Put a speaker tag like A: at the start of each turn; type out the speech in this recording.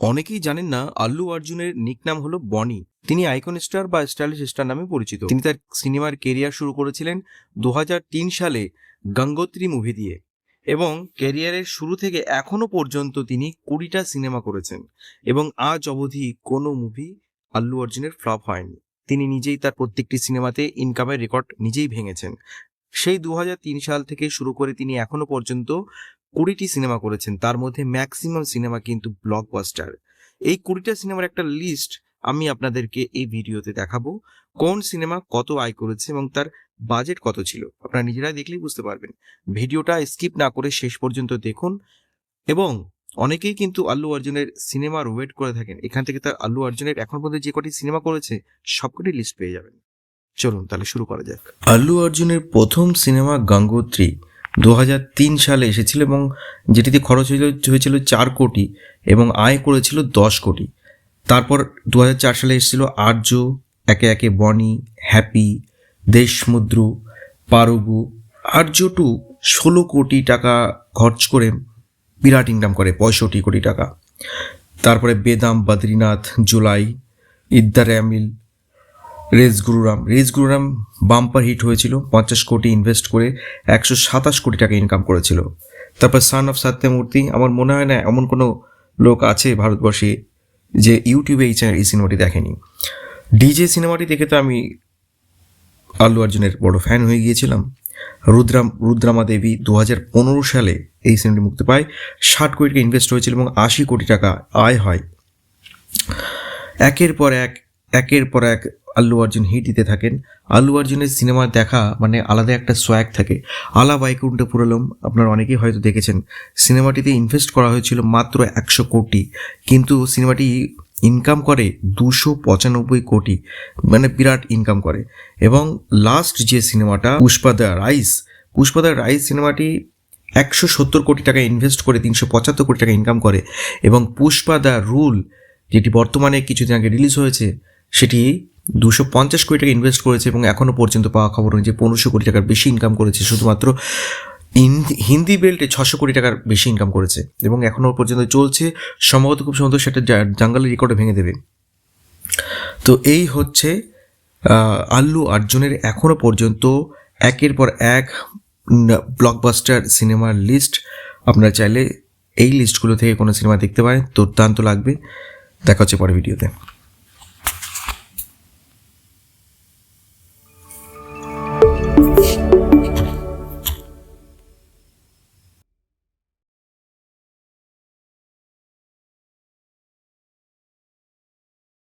A: অনেকেই জানেন না আল্লু অর্জুনের নিকনাম হলো বনি। তিনি আইকন স্টার বা স্টাইলিশ স্টার নামে পরিচিত। তিনি তার সিনেমার কেরিয়ার শুরু করেছিলেন দু হাজার তিন সালে গঙ্গোত্রী মুভি দিয়ে এবং ক্যারিয়ারের শুরু থেকে এখনও পর্যন্ত তিনি কুড়িটা সিনেমা করেছেন এবং আজ অবধি কোনো মুভি আল্লু অর্জুনের ফ্লপ হয়নি। তিনি নিজেই তার প্রত্যেকটি সিনেমাতে ইনকামের রেকর্ড নিজেই ভেঙেছেন। সেই দু হাজার তিন সাল থেকে শুরু করে তিনি এখনও পর্যন্ত কুড়িটি সিনেমা করেছেন, তার মধ্যে ম্যাক্সিমাম সিনেমা কিন্তু ব্লকবাস্টার এই কুড়িটা সিনেমার একটা লিস্ট আমি আপনাদেরকে এই ভিডিওতে দেখাবো, কোন সিনেমা কত আয় করেছে এবং তার বাজেট কত ছিল। আপনারা নিজেরাই দেখলেই বুঝতে পারবেন। ভিডিওটা স্কিপ না করে শেষ পর্যন্ত দেখুন এবং অনেকেই কিন্তু আল্লু অর্জুনের সিনেমার ওয়েট করে থাকেন। এখান থেকে তার আল্লু অর্জুনের এখন পর্যন্ত যে কটি সিনেমা করেছে, সবকটি লিস্ট পেয়ে যাবেন। চলুন তাহলে শুরু করা যাক। আল্লু অর্জুনের প্রথম সিনেমা গঙ্গোত্রী দু হাজার তিন সালে এসেছিল এবং যেটিতে খরচ হয়েছিল হয়েছিল চার কোটি এবং আয় করেছিল দশ কোটি। তারপর দু হাজার চার সালে এসেছিল আর্য, একে একে বনি, হ্যাপি, দেশমুদ্রু, পারগু। আর্য টু ষোলো কোটি টাকা খরচ করে বিরাট ইনকাম করে, পঁয়ষট্টি কোটি টাকা। তারপরে Vedam, Badrinath, July ইদ্দারামিল race Gurram. Race Gurram bumper hit হয়েছিল, পঞ্চাশ কোটি ইনভেস্ট করে একশো সাতাশ কোটি টাকা ইনকাম করেছিল। তারপর সান অফ সত্যমূর্তি, আমার মনে হয় না এমন কোনো লোক আছে ভারতবর্ষে যে ইউটিউবে এই চ্যানেল এই সিনেমাটি দেখেনি। ডিজে সিনেমাটি দেখে তো আমি আল্লু অর্জুনের বড় ফ্যান হয়ে গিয়েছিলাম। রুদ্রাম, রুদ্রামা দেবী দু হাজার পনেরো সালে এই সিনেমাটি মুক্তি পায়। ষাট কোটি টাকা ইনভেস্ট হয়েছিল এবং আশি কোটি টাকা আয় হয়। একের পর এক, একের পর এক আল্লু অর্জুন হিট দিতে থাকেন। আল্লু অর্জুনের সিনেমা দেখা মানে আলাদা একটা সোয়াগ থাকে। আলা বাইকুণ্ঠে পুরলম, আপনারা অনেকেই হয়তো দেখেছেন। সিনেমাটিতে ইনভেস্ট করা হয়েছিল মাত্র একশো কোটি। কিন্তু সিনেমাটি ইনকাম করে দুশো পঁচানব্বই কোটি। মানে বিরাট ইনকাম করে। এবং লাস্ট যে সিনেমাটা, Pushpa the rise, Pushpa the rise সিনেমাটি একশো সত্তর কোটি টাকা ইনভেস্ট করে, তিনশো পঁচাত্তর কোটি টাকা ইনকাম করে। এবং পুষ্পা দ্য রুল, যেটি বর্তমানে কিছুদিন আগে রিলিজ হয়েছে, সেটি দুশো পঞ্চাশ কোটি টাকা ইনভেস্ট করেছে এবং এখনও পর্যন্ত পাওয়া খবর অনুযায়ী পনেরোশো কোটি টাকার বেশি ইনকাম করেছে। শুধুমাত্র হিন্দি বেল্টে ছশো কোটি টাকার বেশি ইনকাম করেছে এবং এখনও পর্যন্ত চলছে। সম্ভবত খুব সম্ভবত সেটা জাঙ্গালের রেকর্ডে ভেঙে দেবে। তো এই হচ্ছে আল্লু অর্জুনের এখনও পর্যন্ত একের পর এক ব্লকবাস্টার সিনেমার লিস্ট আপনারা চাইলে এই লিস্টগুলো থেকে কোনো সিনেমা দেখতে পারেন। দুর্দান্ত লাগবে। দেখা হচ্ছে পরে ভিডিওতে